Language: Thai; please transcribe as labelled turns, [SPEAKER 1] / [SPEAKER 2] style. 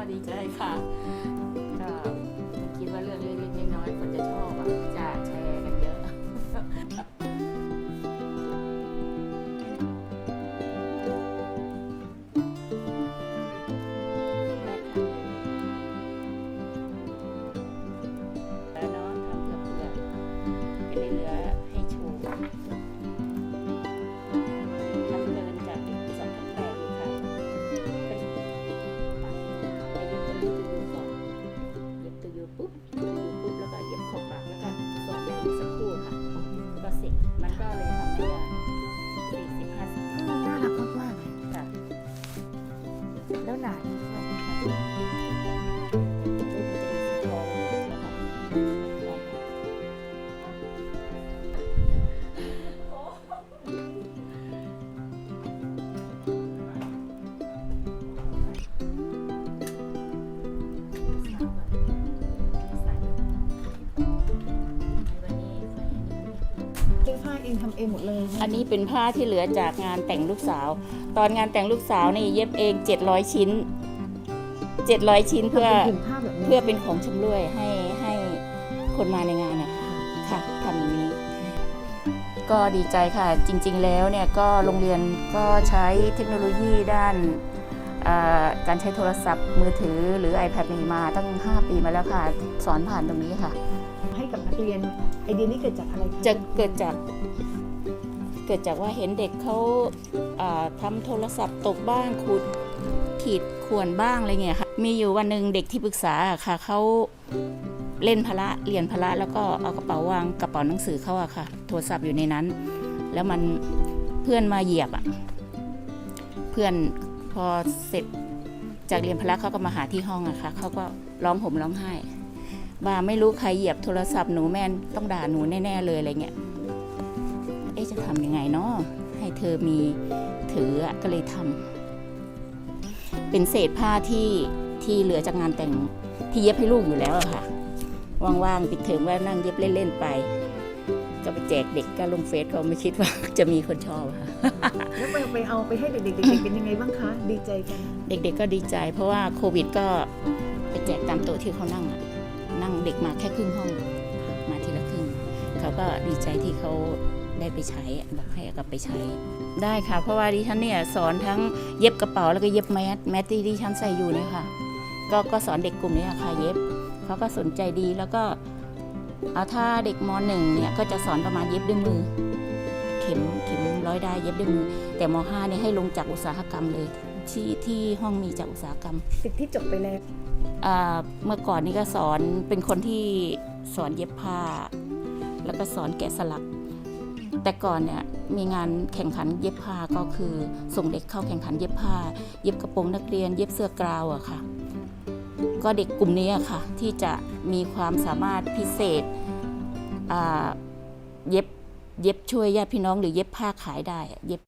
[SPEAKER 1] ็ดีใจค่ะก็คิดว่าเรื่องเล็กๆน้อยๆคนจะชอบอะจะแชร์กันเยอะแล้วน้องทำเพื่อเพื่อเป็นเหลือ
[SPEAKER 2] แล้วไหนาดีด้ว
[SPEAKER 1] ย
[SPEAKER 2] เองทำเองหมดเลยอันนี้
[SPEAKER 1] เป็นผ้าที่เหลือจากงานแต่งลูกสาว ตอนงานแต่งลูกสาวนี่เย็บเอง 700 ชิ้น 700 ชิ้นเพื่อถึ
[SPEAKER 2] งผ้าแบบนี้เพื่อเป็นข
[SPEAKER 1] องชำร่วยให้ให้คนมาในงานนะคะค่ะทำอย่างนี้ ก็ดีใจค่ะจริง ๆ แล้วเนี่ยก็โรงเรียนก็ใช้เทคโนโลยีด้านเอ่อ การใช้โทรศัพท์มือถือหรือ iPad มีมาตั้ง 5 ปีมาแล้วค่ะ สอนผ่านตรงนี้ค่ะ
[SPEAKER 2] ให้กับนักเรียนไอเดียนี้เกิดจากอะไรคจะเกิด
[SPEAKER 1] จากเกิดจากว่าเห็นเด็กเขาอ่าทำโทรศัพท์ตกบ้างขูดขีดข่วนบ้างอะไรเงี้ยค่ะมีอยู่วันหนึ่งเด็กที่ปรึกษาอะค่ะเขาเล่นพละเรียนพละแล้วก็เอากระเป๋าวางกระเป๋าหนังสือเขาอะค่ะ โทรศัพท์อยู่ในนั้น แล้วมันเพื่อนมาเหยียบอะเพื่อน พอเสร็จจากเรียนพละเขาก็มาหาที่ห้องอะค่ะเขาก็ร้องห่มร้องไห้ว่าไม่รู้ใครเหยียบโทรศัพท์หนูแม่นต้องด่าหนูแน่ ๆ เลยอะไรเงี้ยเอ๊ะจะทำยังไงเนาะให้เธอมีถือก็เลยทำเป็นเศษผ้าที่ที่เหลือจากงานแต่งที่เย็บให้ลูกอยู่แล้วอะค่ะว่างๆปิดเทอมว่านั่งเย็บเล่น ๆ ไป ก็ไปแจกเด็กก็ลงเฟซเขาไม่คิดว่าจะมีคนชอบอะค่ะ
[SPEAKER 2] แล้วไปไปเอาไปให้เด็กๆเด็กๆเป็นยังไงบ้างคะ ดีใจกัน
[SPEAKER 1] เด็กๆก็ดีใจ เพราะว่าโควิดก็ไปแจกตามโต๊ะที่เขานั่งอะนั่งเด็กมาแค่ครึ่งห้อง มาทีละครึ่งเขาก็ดีใจที่เขาได้ไปใช้อะบอกให้เอากลับไปใช้ ได้ค่ะ เพราะว่าดิฉันเนี่ยสอนทั้งเย็บกระเป๋าแล้วก็เย็บแมสแมสที่ดิฉันใส่อยู่เนี่ยค่ะ ก็ก็สอนเด็กกลุ่มนี้ค่ะเย็บเขาก็สนใจดีแล้วก็ เอาถ้าเด็กมหนึ่งเนี่ยก็จะสอนประมาณเย็บด้วยมือ เข็มเข็มร้อยได้เย็บด้วยมือ แต่มห้าเนี่ยให้ลงจากอุตสาหกรรมเลย ที่ที่ห้องมีจากอุตสาหกรรม
[SPEAKER 2] ติดที่จบไปแล้ว
[SPEAKER 1] อ่าเมื่อก่อนนี่ก็สอนเป็นคนที่สอนเย็บผ้า แล้วก็สอนแกะสลัก แต่ก่อนเนี่ยมีงานแข่งขันเย็บผ้าก็คือส่งเด็กเข้าแข่งขันเย็บผ้า เย็บกระโปรงนักเรียน เย็บเสื้อกราวอะค่ะ ก็เด็กกลุ่มนี้อะค่ะ ที่จะมีความสามารถพิเศษเย็บเย็บช่วยญาติพี่น้องหรือเย็บผ้าขายได้เย็บ